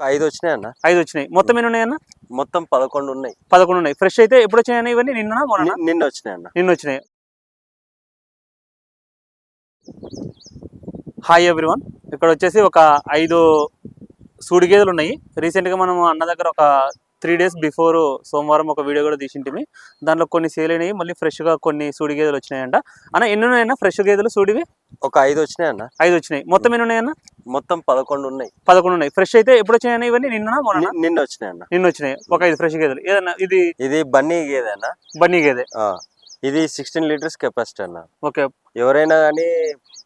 ఐదు వచ్చినాయి అన్న ఐదు వచ్చినాయి మొత్తం ఎన్ని ఉన్నాయి అన్న మొత్తం పదకొండు ఉన్నాయి పదకొండు ఉన్నాయి ఫ్రెష్ అయితే ఎప్పుడు వచ్చినాయి ఇవన్నీ? నిన్న నిన్న వచ్చినాయి అన్న నిన్న వచ్చినాయి హాయ్ ఎవ్రీవన్ ఇక్కడ వచ్చేసి ఒక ఐదు సూడి గేదెలు ఉన్నాయి రీసెంట్గా మనం అన్న దగ్గర ఒక త్రీ డేస్ బిఫోర్ సోమవారం ఒక వీడియో కూడా తీసింటిమి. దాంట్లో కొన్ని సేల్ అయినాయి మళ్ళీ ఫ్రెష్గా కొన్ని సూడి గేదెలు వచ్చినాయంట. అన్న ఎన్ని ఉన్నాయన్న ఫ్రెష్ గేదెలు సూడివి? ఒక ఐదు వచ్చినాయి అన్న ఐదు వచ్చినాయి. మొత్తం ఎన్ని ఉన్నాయన్న మొత్తం పదకొండు ఉన్నాయి. పదకొండు ఉన్నాయి. ఫ్రెష్ అయితే ఎప్పుడు వచ్చినాయి ఇవన్నీ? నిన్న నిన్న వచ్చినాయి అన్న నిన్న వచ్చినాయి. ఒక ఐదు ఫ్రెష్ గేదెలు. ఏదన్నా ఇది ఇది బన్నీ గేదె అన్న. బన్నీ గేదె. ఇది సిక్స్టీన్ లీటర్స్ కెపాసిటీ అన్న. ఓకే. ఎవరైనా కానీ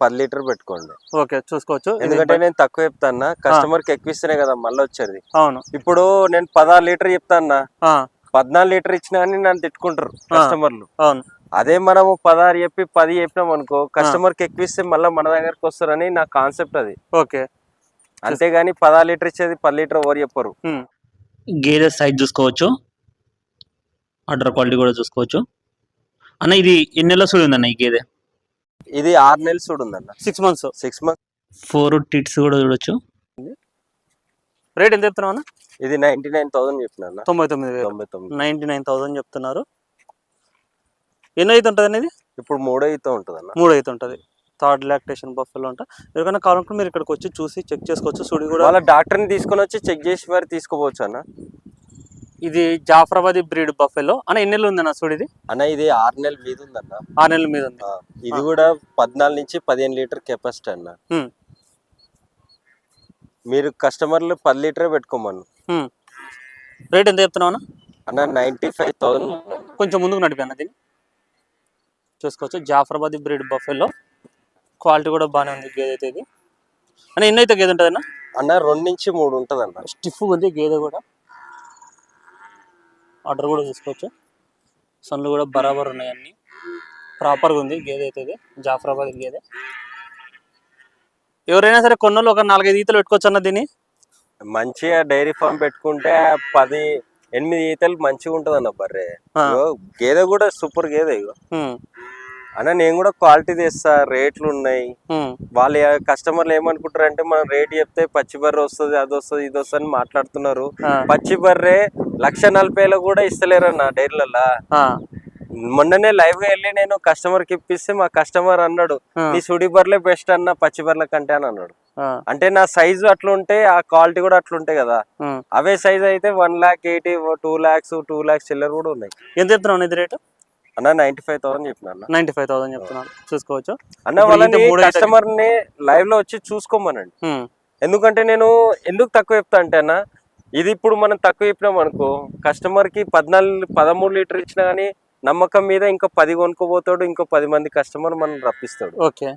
పది లీటర్ పెట్టుకోండి. ఓకే చూసుకోవచ్చు. ఎందుకంటే నేను తక్కువ చెప్తాను కస్టమర్కి ఎక్కువ ఇస్తేనే కదా మళ్ళీ వచ్చేది. అవును. ఇప్పుడు నేను పదహారు లీటర్ చెప్తాను పద్నాలుగు లీటర్ ఇచ్చినా కానీ నన్ను తిట్టుకుంటారు కస్టమర్లు. అవును. అదే మనము పదహారు చెప్పి పది చెప్పినాం అనుకో కస్టమర్కి ఎక్కువ ఇస్తే మళ్ళీ మన దగ్గరకు వస్తారని నా కాన్సెప్ట్ అది. ఓకే. అంతేగాని పదహారు లీటర్ ఇచ్చేది పది లీటర్ ఎవరు చెప్పరు. గేదె సైజ్ చూసుకోవచ్చు. ఆర్డర్ క్వాలిటీ కూడా చూసుకోవచ్చు. అన్న ఇది ఎన్ని నెలల సూడి ఉందన్న ఈ గేదె? ఇది ఆరు నెలలు చూడుందన్న six months six month four teats కూడా చూడొచ్చు. రేట్ ఎంత చెప్తున్నావు అన్న? ఇది నైన్టీ నైన్ థౌసండ్ చెప్పిన తొంభై తొమ్మిది వేలు. తొంభై తొమ్మిది. నైన్టీ నైన్ థౌసండ్ చెప్తున్నారు. ఎన్నో అయితే ఉంటుంది అనేది? ఇప్పుడు మూడో అయితే ఉంటుంది అన్న మూడు అయితే ఉంటుంది. థర్డ్ లాక్టేషన్ బఫెలో ఉంటా ఎవరికైనా కావాలనుకుంటే మీరు ఇక్కడికి వచ్చి చూసి చెక్ చేసుకోవచ్చు. సుడి కూడా వాళ్ళ డాక్టర్ని తీసుకొని వచ్చి చెక్ చేసి మరి తీసుకోవచ్చు అన్న. ఇది జాఫరాబాదీ బ్రీడ్ బఫెలో. అన్న ఎన్ని నెలలు ఉంది అన్న సుడిది అన్న ఇది ఆరు నెలల మీద ఉందన్న. ఆరు నెలల మీద ఉంది. ఇది కూడా పద్నాలుగు నుంచి పదిహేను లీటర్ కెపాసిటీ అన్న. మీరు కస్టమర్లు పది లీటరే పెట్టుకోమను. రేట్ ఎంత చెప్తున్నావు అన్న? అన్న నైన్టీ ఫైవ్ థౌసండ్. కొంచెం ముందుకు నడిపి అన్న దీన్ని. చూసుకోవచ్చు జాఫరాబాదీ బ్రీడ్ బఫెలో. క్వాలిటీ కూడా బాగానే ఉంది గేదె అయితే ఇది. అన్న ఎన్ని అయితే గేదె ఉంటుంది అన్న అన్న రెండు నుంచి మూడు ఉంటుంది అన్న స్టిఫ్ ఉంది గేదె కూడా. ఆర్డర్ కూడా చూసుకోవచ్చు సన్లు కూడా బరాబర్ ఉన్నాయి అన్ని. ప్రాపర్గా ఉంది గేదె అయితే ఇది. జాఫరాబాద్ గేదె. ఎవరైనా సరే కొన్నోళ్ళు ఒక నాలుగైదు ఈతలు పెట్టుకోవచ్చు అన్న దీన్ని? మంచిగా డైరీ ఫామ్ పెట్టుకుంటే పది ఎనిమిది ఈతలు మంచిగా ఉంటుంది అన్న బర్రె గేదె కూడా సూపర్ గేదె ఇగో. అన్న నేను కూడా క్వాలిటీ తెస్తా రేట్లు ఉన్నాయి. వాళ్ళు కస్టమర్లు ఏమనుకుంటారు అంటే మనం రేట్ చెప్తే పచ్చి బర్రె వస్తుంది అది వస్తుంది ఇది వస్తుంది అని మాట్లాడుతున్నారు. పచ్చి బర్రె లక్ష నలభైలో కూడా ఇస్తలేరన్న డైరీలలో. మొన్ననే లైవ్గా వెళ్ళి నేను కస్టమర్కి ఇప్పిస్తే మా కస్టమర్ అన్నాడు నీ సుడి బర్రెలే బెస్ట్ అన్న పచ్చి బర్రెల కంటే అని అన్నాడు. అంటే నా సైజు అట్లుంటే ఆ క్వాలిటీ కూడా అట్లుంటాయి కదా. అవే సైజ్ అయితే one lakh eighty two lakhs two lakhs చిల్లర కూడా ఉన్నాయి. ఎంత చెప్తున్నావు ఇది రేటు? అన్న నైన్టీ ఫైవ్ థౌసండ్ చెప్పిన అన్న. నైన్టీ ఫైవ్ థౌసండ్ చెప్తున్నాను చూసుకోవచ్చు. అన్న వాళ్ళని కస్టమర్ని లైవ్లో వచ్చి చూసుకోమనండి. ఎందుకంటే నేను ఎందుకు తక్కువ చెప్తా అంటే అన్న ఇది ఇప్పుడు మనం తక్కువ చెప్పినాం అనుకో కస్టమర్కి పద్నాలుగు పదమూడు లీటర్ ఇచ్చినా గానీ నమ్మకం మీద ఇంకా పది కొనుక్కోపోతాడు ఇంకో పది మంది కస్టమర్ మనం రప్పిస్తాడు. ఓకే.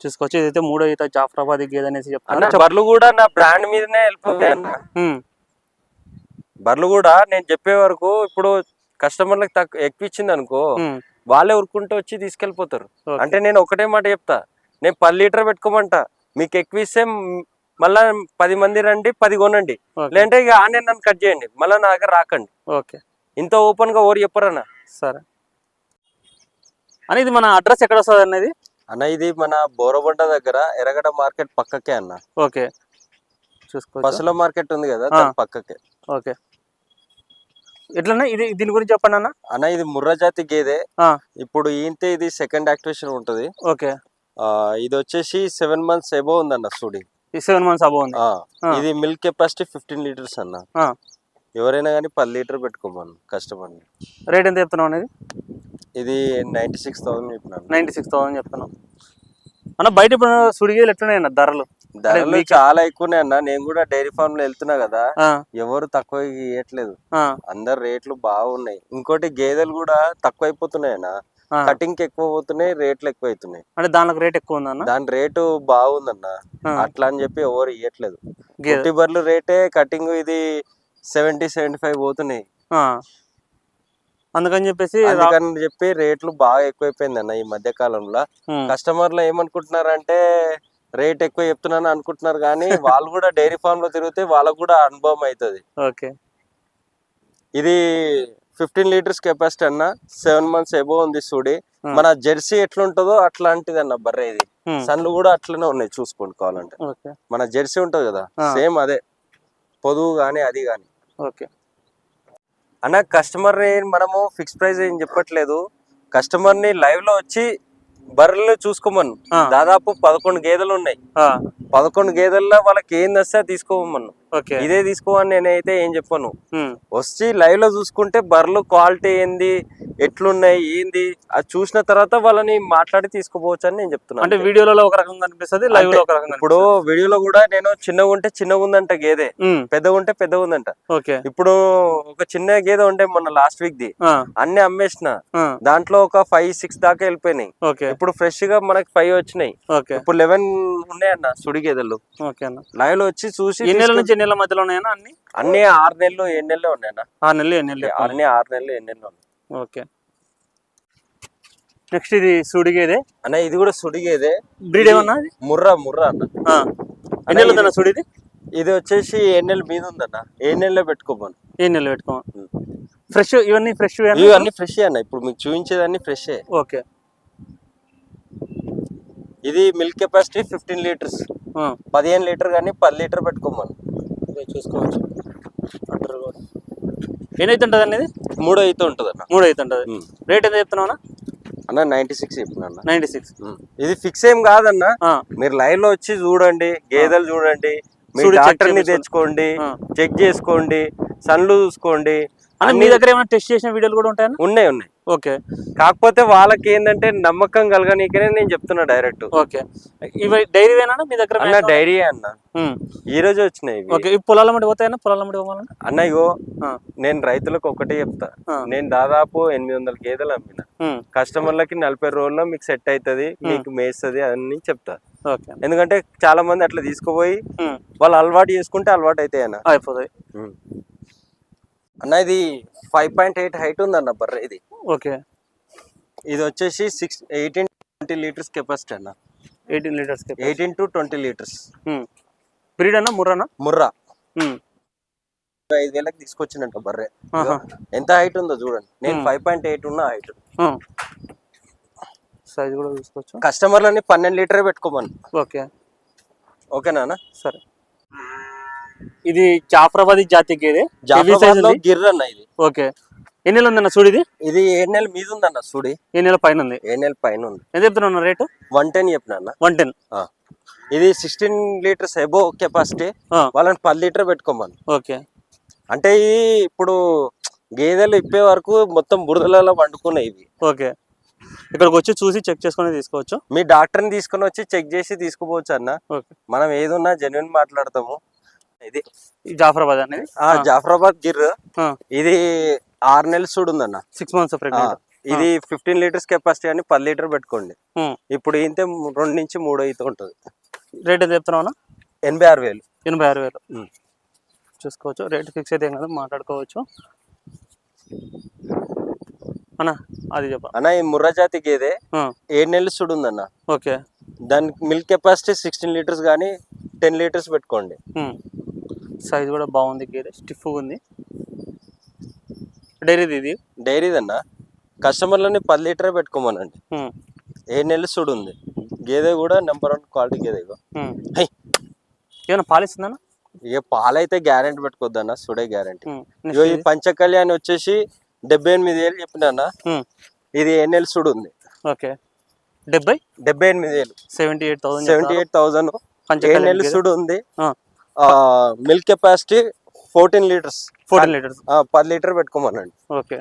చూసుకోవచ్చు. ఇదైతే మూడో ఈత జాఫరాబాద్ గేదె అనేసి చెప్తాను బర్లు కూడా నా బ్రాండ్ మీదనే వెళ్ళిపోతాయి అన్న. బర్లు కూడా నేను చెప్పే వరకు ఇప్పుడు కస్టమర్లకు తక్కువ ఎక్కువ ఇచ్చింది అనుకో వాళ్ళే ఉరుకుంటూ వచ్చి తీసుకెళ్ళిపోతారు. ఓకే. అంటే నేను ఒకటే మాట చెప్తా. నేను పది లీటర్ పెట్టుకోమంట. మీకు ఎక్కువ ఇస్తే మళ్ళా పది మంది రండి పది కొనండి. లేదంటే ఇక ఆనే నన్ను కట్ చేయండి. మళ్ళీ నా దగ్గర రాకండి. ఓకే. ఇంత ఓపెన్గా ఓరు చెప్పరన్న? సరే. అని ఇది మన అడ్రస్ ఎక్కడ వస్తుంది అనేది అన్న ఇది మన బోరబండ దగ్గర ఎర్రగడ్డ మార్కెట్ పక్కకే అన్న. ఓకే. చూసుకోవచ్చు. పసుల మార్కెట్ ఉంది కదా పక్కకే. ఓకే. ఎట్లన్నా? ఇది దీని గురించి చెప్పండి అన్న. అన్న ఇది ముర్రా జాతి గేదె. ఇప్పుడు ఈంతే ఇది సెకండ్ యాక్టివేషన్ ఉంటది. ఓకే. ఇది వచ్చేసి సెవెన్ మంత్స్ ఎబో ఉందన్న సుడి. ఈ సెవెన్ మంత్స్ అబౌ ఉంది. ఇది మిల్క్ కెపాసిటీ ఫిఫ్టీన్ లీటర్స్ అన్న. ఎవరైనా కానీ పది లీటర్ పెట్టుకోమను కస్టమర్ని రేట్ ఎంత చెప్తున్నావు అనేది? ఇది నైన్టీ సిక్స్ థౌసండ్ చెప్పినాను నైంటీ సిక్స్ థౌసండ్ చెప్తున్నాం అన్న బయట ఇప్పుడు సుడిగేలు ఎట్లున్నాయి అన్న? ధరలు. ధరలు చాలా ఎక్కువనే అన్న. నేను కూడా డైరీ ఫామ్లో వెళ్తున్నా కదా ఎవరు తక్కువ ఇవ్వట్లేదు అందరు రేట్లు బాగున్నాయి. ఇంకోటి గేదెలు కూడా తక్కువ అయిపోతున్నాయి అన్న. ఆ. కటింగ్కి ఎక్కువ పోతున్నాయి రేట్లు ఎక్కువ అవుతున్నాయి అంటే దానికి రేట్ ఎక్కువ ఉంది అన్న? దాని రేటు బాగుందన్న. అట్లా అని చెప్పి ఎవరు ఇవ్వట్లేదు గేదె పుట్టి బర్రెలు రేటే కటింగ్ ఇది సెవెంటీ సెవెంటీ ఫైవ్ పోతున్నాయి. అందుకని చెప్పేసి అందుకని చెప్పి రేట్లు బాగా ఎక్కువైపోయింది అన్న ఈ మధ్య కాలంలో కస్టమర్లు ఏమనుకుంటున్నారంటే రేట్ ఎక్కువ చెప్తున్నాను అనుకుంటున్నారు కానీ వాళ్ళు కూడా డైరీ ఫామ్లో తిరిగితే వాళ్ళకు కూడా అనుభవం అవుతుంది. ఓకే. ఇది ఫిఫ్టీన్ లీటర్స్ కెపాసిటీ అన్న సెవెన్ మంత్స్ ఎబో ఉంది చూడి. Hmm. మన జెర్సీ ఎట్లుంటుందో అట్లాంటిది అన్న బర్రె ఇది. సన్లు కూడా అట్లనే ఉన్నాయి చూసుకోండి కావాలంటే. మన జెర్సీ ఉంటది కదా. సేమ్ అదే. పొదువు కానీ అది కానీ ఓకే. అన్న కస్టమర్ మనము ఫిక్స్ ప్రైస్ ఏం చెప్పట్లేదు. కస్టమర్ని లైవ్లో వచ్చి బర్రెలు చూసుకోమను. దాదాపు పదకొండు గేదెలు ఉన్నాయి. పదకొండు గేదెల్లో వాళ్ళకి ఏం వస్తే అది తీసుకోమను ఓకే. ఇదే తీసుకోమని నేనైతే ఏం చెప్పను. వచ్చి లైవ్లో చూసుకుంటే బర్రెలు క్వాలిటీ ఏంది ఎట్లున్నాయి ఏంది అది చూసిన తర్వాత వాళ్ళని మాట్లాడి తీసుకోపోవచ్చు అని నేను చెప్తున్నాను అంటే వీడియోలలో ఒక రకంగా కనిపిస్తుంది లైవ్లో ఒక రకంగా ఇప్పుడు వీడియోలో కూడా నేను చిన్నగా ఉంటే చిన్నగా ఉందంట గేదె. పెద్దగా ఉంటే పెద్దగా ఉందంట. ఓకే. ఇప్పుడు ఒక చిన్న గేదె ఉంటే మొన్న లాస్ట్ వీక్ ది అన్ని అమ్మేసిన. దాంట్లో ఒక ఫైవ్ సిక్స్ దాకా వెళ్ళిపోయినాయి. ఇప్పుడు ఫ్రెష్గా మనకి ఫైవ్ వచ్చినాయి. ఇప్పుడు లెవెన్ ఉన్నాయన్న సుడి గేదెలు లైవ్లో వచ్చి చూసి ఎన్ని నెలల నుంచి ఎన్ని నెలల మధ్యలో ఉన్నాయన్నా అన్ని? అన్ని ఆరు నెలలు ఏడు నెలలు ఉన్నాయన్న. ఆరు నెలలు ఎన్ని నెలలు. అన్ని ఆరు నెలలు ఏడు నెలలు ఉన్నాయి. ఓకే. నెక్స్ట్ ఇది సుడిగేదే? అన్న ఇది కూడా సుడి గేదె బ్రీడ్ ఏమన్నా? ముర్రా ముర్రా అన్న. ఎన్ని నెలలు సుడిది? ఇది వచ్చేసి నెలల మీద ఉందన్న. నెలలే పెట్టుకోమను. ఏ నెలలు పెట్టుకో ఫ్రెష్ ఇవన్నీ ఫ్రెష్ ఇవి అన్ని? ఫ్రెష్ అన్న. ఇప్పుడు మీకు చూపించేది ఫ్రెష్ ఓకే. ఇది మిల్క్ కెపాసిటీ ఫిఫ్టీన్ లీటర్స్ పదిహేను లీటర్ కానీ పది లీటర్ పెట్టుకోమను. ఇదే చూసుకోవచ్చు. అంటారు కూడా ఎన్ని అయితే ఉంటుంది అనేది మూడో అయితే ఉంటుంది అన్న మూడు అయితే ఉంటుంది. రేట్ ఎంత చెప్తున్నావు అన్న? నైన్టీ సిక్స్ చెప్పిన అన్న నైంటీ సిక్స్. ఇది ఫిక్స్ ఏం కాదన్న. మీరు లైవ్లో వచ్చి చూడండి గేదెలు చూడండి మీ చూడి check డాక్టర్ని. తెచ్చుకోండి. చెక్ చేసుకోండి సన్లు చూసుకోండి. మీ దగ్గర ఏమైనా టెస్ట్ చేసిన వీడియోలు కూడా ఉంటాయన్నా? ఉన్నాయి ఉన్నాయి. ఓకే. కాకపోతే వాళ్ళకి ఏంటంటే నమ్మకం కలగనీకనే నేను చెప్తున్నా డైరెక్ట్. ఓకే. ఇవి డైరీ మీ దగ్గర అన్న డైరీ అన్న. ఈ రోజు వచ్చినాయి ఇవి. ఓకే. ఈ పొలాల మట్టి పోతాయన్నా పొలాల పోవాలన్నా? అన్న ఇగో. నేను రైతులకు ఒకటే చెప్తా. నేను దాదాపు ఎనిమిది వందల గేదెలు అమ్మిన. కస్టమర్లకి నలభై రోజుల్లో మీకు సెట్ అవుతుంది మీకు మేస్తుంది అని చెప్తా. ఎందుకంటే చాలా మంది అట్లా తీసుకుపోయి. వాళ్ళు అలవాటు చేసుకుంటే అలవాటు అవుతాయి అన్న. అయిపోతాయి. అన్న ఇది ఫైవ్ పాయింట్ ఎయిట్ హైట్ ఉంది అన్న బర్రె ఇది. ఓకే. ఇది వచ్చేసి six eighteen twenty litres capacity అన్న. Eighteen litres eighteen to twenty litres breed అన్నా ముర్రానా ముర్రా. ఐదు వేలకు తీసుకొచ్చినట్టు బర్రె. ఎంత హైట్ ఉందో చూడండి. నేను Hmm. ఫైవ్ పాయింట్ ఎయిట్ ఉన్న హైట్. సైజ్ కూడా చూసుకోవచ్చు? కస్టమర్లని పన్నెండు లీటరే పెట్టుకోమని. ఓకే. ఓకేనా సరే. ఇది జాఫరాబాదీ జాతి గేదె. గిర్ర అన్న ఇది. ఓకే. ఎన్ని నెలలు ఉందన్న చూడు ఇది? ఇది ఏడు నెలల మీద ఉందన్న సుడి. ఏ నెల పైన ఉంది ఏడు పైన ఉంది ఎంత చెప్తున్నా రేటు? వన్ టెన్ చెప్పిన వన్ టెన్. ఇది సిక్స్టీన్ లీటర్స్ ఎబో కెపాసిటీ. వాళ్ళని పది లీటర్ పెట్టుకోమని ఓకే. అంటే ఈ ఇప్పుడు గేదెలు ఇప్పే వరకు మొత్తం బురదలలో వండుకున్నాయి ఇవి. ఓకే. ఇక్కడికి వచ్చి చూసి చెక్ చేసుకొని తీసుకోవచ్చు. మీ డాక్టర్ని తీసుకొని వచ్చి చెక్ చేసి తీసుకుపోవచ్చు అన్న మనం ఏదున్నా జెన్యున్ మాట్లాడతాము. ఇది జాఫరాబాద్ అనేది? జాఫరాబాద్ గిర్. ఇది ఆరు నెలలు చూడుందన్న సిక్స్ మంత్స్ ప్రెగ్నెంట్ ఇది ఫిఫ్టీన్ లీటర్స్ కెపాసిటీ అని పది లీటర్ పెట్టుకోండి. ఇప్పుడు ఇంతే రెండు నుంచి మూడు అయితే ఉంటుంది. రేట్ ఎంత చెప్తున్నావు ఎనభై ఆరు వేలు. ఎనభై ఆరు వేలు. చూసుకోవచ్చు. రేట్ ఫిక్స్ అయితే కదా మాట్లాడుకోవచ్చు. అన్న అది చెప్ప. అన్న ఈ ముర్రా జాతి గేదె ఏడు నెలలు చూడుందన్న ఓకే. దానికి మిల్క్ కెపాసిటీ సిక్స్టీన్ లీటర్స్ కానీ టెన్ లీటర్స్ పెట్టుకోండి. సైజ్ కూడా బాగుంది గేదె స్టిఫ్గా ఉంది. డైరీది ఇది? డైరీదన్న కస్టమర్లని పది లీటరే పెట్టుకోమనండి. ఏడు నెలలు చూడు ఉంది. గేదె కూడా నెంబర్ వన్ క్వాలిటీ గేదె. ఏమైనా పాలిస్తుందన్న ఇక పాలైతే గ్యారెంటీ పెట్టుకోద్దన్న సుడే గ్యారెంటీ. ఈ. పంచకళ్యాణ్ వచ్చేసి డెబ్బై ఎనిమిది వేలు చెప్పిన ఇది ఏడు నెలలు చూడు ఉంది. ఓకే. డెబ్బై? డెబ్బై ఎనిమిది వేలు seventy eight thousand seventy eight thousand. నెలలు చూడు ఉంది. Milk capacity fourteen litres fourteen litres పది లీటర్ పెట్టుకోమనండి. ఓకే.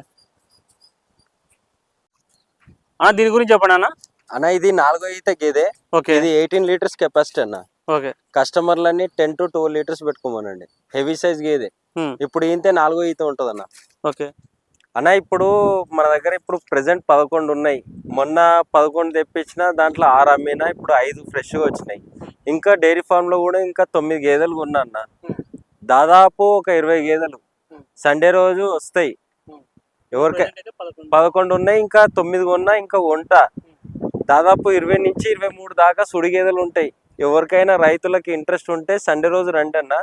అన్న దీని గురించి చెప్పండి అన్న. అన్న ఇది నాలుగో ఈత గేదె. ఓకే. ఇది ఎయిటీన్ లీటర్స్ కెపాసిటీ అన్న. ఓకే. కస్టమర్లన్నీ టెన్ టు ట్వెల్వ్ లీటర్స్ పెట్టుకోమనండి. హెవీ సైజ్ గేదె. ఇప్పుడు ఈంతే నాలుగో ఈత ఉంటుంది అన్న ఓకే. అన్న ఇప్పుడు మన దగ్గర ఇప్పుడు ప్రెసెంట్ పదకొండు ఉన్నాయి. మొన్న పదకొండు తెప్పించిన దాంట్లో ఆరు అమ్మినా ఇప్పుడు ఐదు ఫ్రెష్గా వచ్చినాయి. ఇంకా డైరీ ఫామ్లో కూడా ఇంకా తొమ్మిది గేదెలు కొన్నా అన్న. దాదాపు ఒక ఇరవై గేదెలు సండే రోజు వస్తాయి. ఎవరికై? పదకొండు ఉన్నాయి ఇంకా తొమ్మిది ఉన్నా ఇంకా వంట. దాదాపు ఇరవై నుంచి ఇరవై మూడు దాకా సుడి గేదెలు ఉంటాయి. ఎవరికైనా రైతులకి ఇంట్రెస్ట్ ఉంటే సండే రోజు రండి అన్న.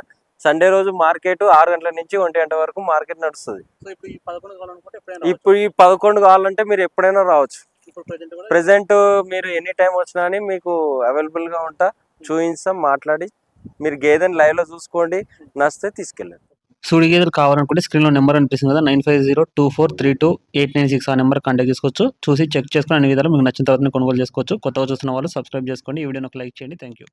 సండే రోజు మార్కెట్ ఆరు గంటల నుంచి ఒంటి గంట వరకు మార్కెట్ నడుస్తుంది. సో ఇప్పుడు ఈ పదకొండు కావాలనుకుంటే ఎప్పుడైనా ఇప్పుడు ఈ పదకొండు కావాలంటే మీరు ఎప్పుడైనా రావచ్చు. ఇప్పుడు ప్రెజెంట్ కూడా ప్రెసెంట్ మీరు ఎనీ టైం వచ్చినా అని మీకు అవైలబుల్గా ఉంటా. చూపిస్తాం మాట్లాడి. మీరు గేదెని లైవ్లో చూసుకోండి. నచ్చితే తీసుకెళ్ళండి. సూడి గేదెలు కావాలనుకుంటే స్క్రీన్లో నెంబర్ అనిపిస్తుంది కదా nine five zero two four three two eight nine six ఆ నెంబర్ కాంటాక్ట్ చేసుకోవచ్చు. చూసి చెక్ చేసుకుని అన్ని విధాలు మీకు నచ్చిన తర్వాత కొనుగోలు చేసుకోవచ్చు. కొత్తగా చూస్తున్న వాళ్ళు సబ్స్క్రైబ్ చేసుకోండి. ఈ వీడియోని ఒక లైక్ చేయండి. Thank you